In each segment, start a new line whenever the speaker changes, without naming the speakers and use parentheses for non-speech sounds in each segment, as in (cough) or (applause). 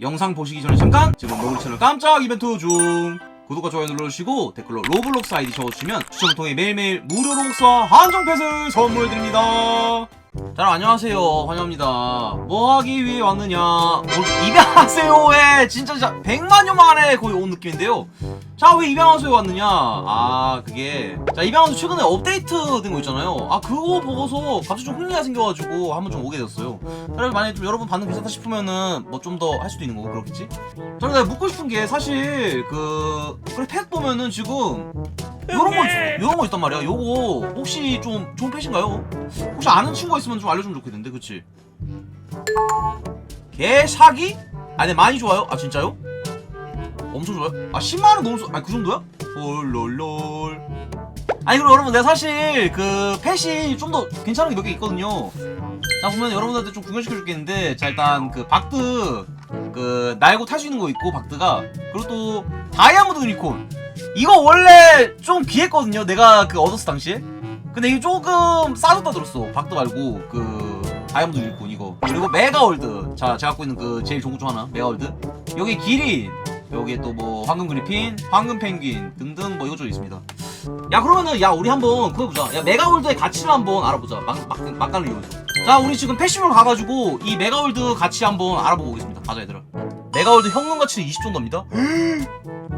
영상 보시기 전에 잠깐 지금 너구리 채널 깜짝 이벤트 중. 구독과 좋아요 눌러주시고 댓글로 로블록스 아이디 적어주시면 추첨을 통해 매일매일 무료 로블록스와 한정 패스 선물드립니다 자 안녕하세요. 환영합니다. 뭐 하기 위해 왔느냐? 오늘 입양하세요에 진짜 진짜 100만 년 만에 거의 온 느낌인데요. 자 왜 입양하세요 왔느냐? 아 그게. 자 입양하세요 최근에 업데이트 된 거 있잖아요. 아 그거 보고서 갑자기 좀 흥미가 생겨가지고 한번 좀 오게 됐어요. 그래서 만약에 좀 여러분 반응 괜찮다 싶으면은 뭐 좀 더 할 수도 있는 거고 그렇겠지? 저는 내가 묻고 싶은 게 사실 그 그래 팩 보면은 지금 요런 거 있- 요런 거 있단 말이야 요거 혹시 좀 좋은 팩인가요? 혹시 아는 친구가 있으면 좀 알려주면 좋겠는데 그치? 개 사기? 아네 많이 좋아요? 아 진짜요? 엄청 좋아요? 아 10만원 너무 좋... 아그 정도야? 헐롤롤 아니 그럼 여러분 내가 사실 그 펫이 좀 더 괜찮은 게 몇 개 있거든요 자 보면 여러분들한테 좀 구경시켜 줄겠는데 자 일단 그 박드 그 날고 탈 수 있는 거 있고 박드가 그리고 또 다이아몬드 유니콘 이거 원래 좀 귀했거든요. 내가 그 얻었을 당시에. 근데 이게 조금 싸졌다 들었어. 박드 말고 그 다이아몬드 유니콘 이거. 그리고 메가월드. 자 제가 갖고 있는 그 제일 좋은 것 중 하나 메가월드. 여기 기린 여기에 또 뭐 황금 그리핀 황금 펭귄 등등 뭐 이것저것 있습니다. 야 그러면은 야 우리 한번 그거 보자. 야 메가월드의 가치를 한번 알아보자. 막, 막, 막간을 이용해서. 자 우리 지금 패시몰 가가지고 이 메가월드 가치 한번 알아보고 오겠습니다. 가자 얘들아 메가월드 현금 가치는 20 정도입니다.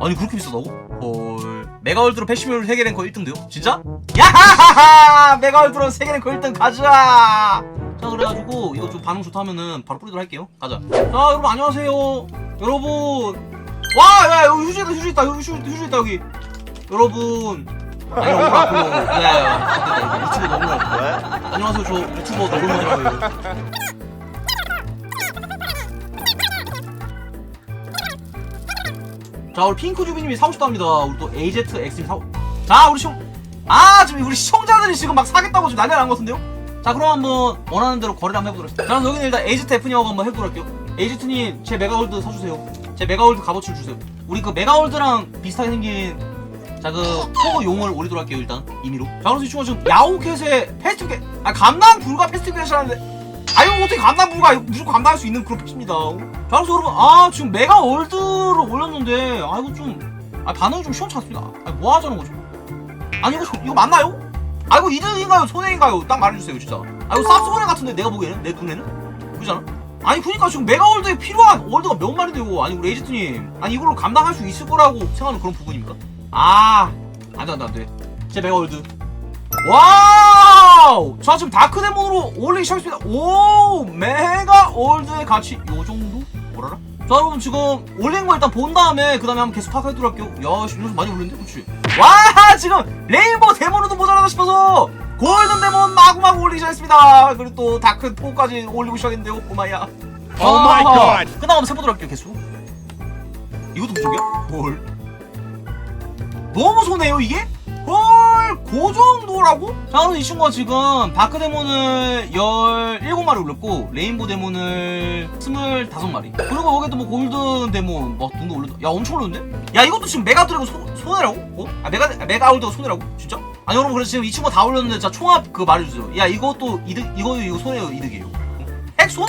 아니 그렇게 비싸다고? 헐. 메가월드로 패시몰 세계 랭커 1등돼요? 진짜? 야하하하 (laughs) 메가월드로 세계 랭커 1등 가자! 자 그래가지고 이거 좀 반응 좋다 하면은 바로 뿌리도록 할게요. 가자. 자 여러분 안녕하세요. 여러분. 와야 여기 휴지 있다 휴지 있다 여기 휴지, 휴지 있다 여기. 여러분. 아니 너무 아프고 야야 유튜브 너무 아프고 안녕하세요. 저 유튜버 너르머니라고요 자 우리 핑크주비님이 사고 싶답니다. 우리 또 AZX님 사고 자 우리 시청 아 지금 우리 시청자들이 지금 막 사겠다고 지금 난리 난것 같은데요? 자 그럼 한번 원하는 대로 거래를 한번 해보도록 하겠습니다. 자 여기는 일단 AZF님하고 한번 해보도록 할게요. AZ님 제 메가월드 사주세요. 제 메가월드 값어치를 주세요. 우리 그 메가월드랑 비슷하게 생긴 자그 포그 용을 올리도록 할게요 일단. 임의로. 자 그래서 이 친구가 지금 야오켓의 패스트겟 아 감당 불가 패스트겟이라는데 아 이거 어떻게 감당 불가 이거 무조건 감당할 수 있는 그런 패스입니다. 자 그래서 여러분 아 지금 메가 월드로 올렸는데 아 이거 좀 아 반응이 좀 시원찮습니다. 아 뭐 하자는 거죠? 아니 이거 이거 맞나요? 아 이거 이득인가요? 손해인가요? 딱 말해주세요 진짜. 아 이거 쌉소리 같은데 내가 보기에는? 내 눈에는? 그잖아? 아니 그니까 지금 메가 월드에 필요한 월드가 몇 마리인데요 아니 우리 에이지트님 아니 이걸로 감당할 수 있을 거라고 생각하는 그런 부분입니까? 아 안돼 안돼 안돼. 제 메가 월드 와우 자 지금 다크데몬으로 올리기 시작했습니다 오 메가월드의 가치 요 정도? 뭐라라? 자 여러분 지금 올린 거 일단 본 다음에 그 다음에 한번 계속 파악하도록 할게요 야 씨, 이거 많이 올렸는데 그치? 와 (laughs) 지금 레인보우 데몬으로도 모자라다 싶어서 골든 데몬 마구마구 올리기 시작했습니다 그리고 또 다크 4까지 올리고 시작했는데요 오마이야
my God.
끝나고 한번 세보도록 할게요 개수 이것도 부족이야? 헐 너무 손해요 이게? 헐, 그 정도라고? 자, 이 친구가 지금 다크 데몬을 17마리 올렸고, 레인보 데몬을 25마리. 그리고 여기도 뭐 골든 데몬, 뭐 등도 올렸다. 야, 엄청 올렸는데? 야, 이것도 지금 메가 드래곤 손- 손해라고? 어? 아, 메가, 아, 메가 올드가 손해라고? 진짜? 아니, 여러분, 그래서 지금 이 친구가 다 올렸는데, 자, 총합 그거 말해주세요. 야, 이것도 이득, 이거, 이거 손해요, 이득이에요. 어? 핵손?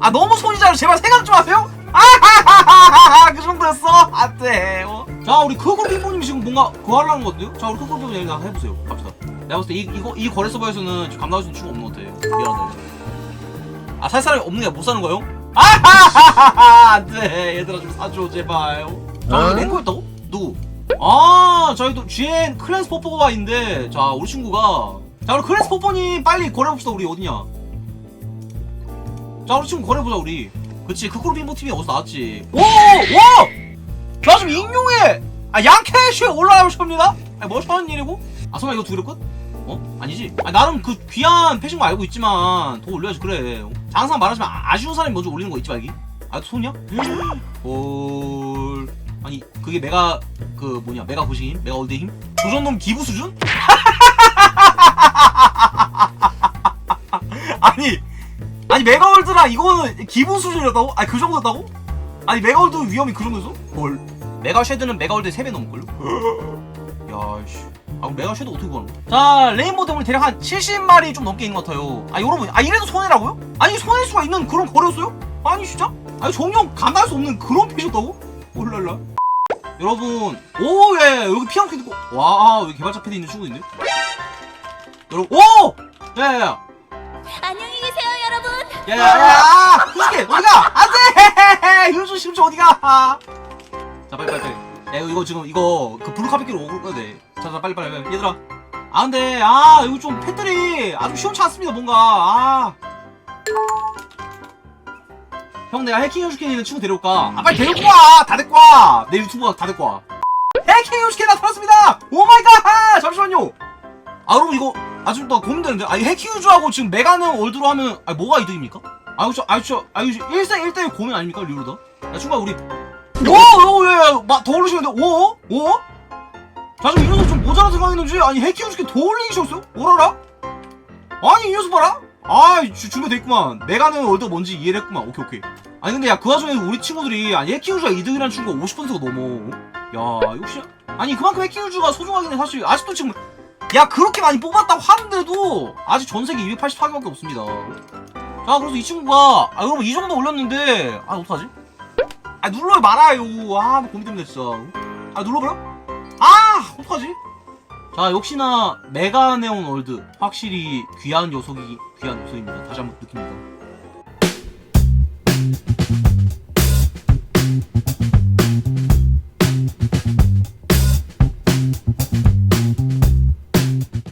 아, 너무 손이잖아. 제발 생각 좀 하세요? 아하하하하 그 정도였어? 안돼 어? 자 우리 크고 핑퐁님 지금 뭔가 그거 하려는 것 같은데요? 자 우리 크고 핑퐁님 일단 해보세요 갑시다 내가 봤을 때 이, 이거 이 거래 서버에서는 지금 감당할 수 있는 친구가 없는 것 같아요 미안하다 아살 사람이 없는 게 못 사는 거예요? 아하하하하 안돼 얘들아 좀 사줘 제발 어? 자
어?
우리 랭커였다고? 누구? 아 저희 또 GN 클랜스 포포가 있는데 자 우리 친구가 자 우리 클랜스 포포님 빨리 거래해봅시다 우리 어디냐 자 우리 친구 거래해보자 우리 그치 크크로 빙보 팀이 어디서 나왔지 오! 와! 나 지금 익룡에 아 양캐슈에 올라가고 싶습니다 아니 뭐 하는 일이고? 아 설마 이거 두 개로 끝? 어? 아니지 아 나름 그 귀한 패신 거 알고 있지만 더 올려야지 그래 장사 말하지만 아- 아쉬운 사람이 먼저 올리는 거 있지 말기 아 손이야? 헐 아니 그게 메가 그 뭐냐 메가 고시 힘? 메가 올드 힘? 조선놈 기부 수준? (laughs) 아니 아니 메가월드랑 이거는 기본 수준이었다고? 아니 그 정도였다고? 아니 메가월드 위험이 그 정도였어? 헐 메가 쉐드는 메가월드 3배 넘을걸요? (gasps) 야씨 아 그럼 메가 섀도우 어떻게 구하는 거야? 자 레인보우 대물이 대략 한 70마리 좀 넘게 있는 것 같아요 아 여러분 아 이래도 손해라고요? 아니 손해일 수가 있는 그런 거래였어요? 아니 진짜? 아니 정령 감당할 수 없는 그런 핏이었다고? 올랄라 (laughs) 여러분 오예 여기 피아노 캐드 있고 와 여기 개발자 패드 있는 친구인데 여러분 오! 야야야
안녕히 계세요.
야야야 후식해 어디가? 안돼! 윤수 심지 어디가? 자 빨리 빨리 빨리. 야 이거, 이거 지금 이거 그 블루 카페기로 오고 가야 돼 자자 빨리 빨리 빨리. 얘들아. 아 근데 아 이거 좀 펫들이 아주 시원치 않습니다 뭔가. 아. 형 내가 해킹 연습회 있는 친구 데려올까? 아 빨리 데리고 와다 데리고 와내 유튜브가 다 데리고 와. 해킹 연습회 나타났습니다. 오마이갓. 잠시만요. 아 여러분 이거 아좀 더 고민되는데 아이 해킹 유주하고 지금 메가는 월드로 하면 아 뭐가 이득입니까? 아유 저 아유 저 아유 1세 1대 고민 아닙니까 리로다? 야 친구야 우리 오오예더 올리시는데 오? 오? 자 지금 이 녀석 좀 모자라 생각했는지 아니 해킹 유주께 더 올리셨어요? 오라라? 아니 이 녀석 봐라 아 주- 준비돼 있구만 메가는 월드 뭔지 이해를 했구만 오케이 오케이 아니 근데 야 그 와중에 우리 친구들이 아니 해킹 유주가 이득이라는 친구가 50%가 넘어 야 역시 아니 그만큼 해킹 유주가 소중하긴 해 사실 아직도 지금 야 그렇게 많이 뽑았다고 하는데도 아직 전세계 284개밖에 없습니다 자 그래서 이 친구가 아 여러분 이 정도 올렸는데 아 어떡하지? 아 눌러요 말아요 아 고민됩니다 진짜 아 눌러버려? 아 어떡하지? 자 역시나 메가네온 월드 확실히 귀한 녀석이 귀한 녀석입니다 다시 한번 느낍니다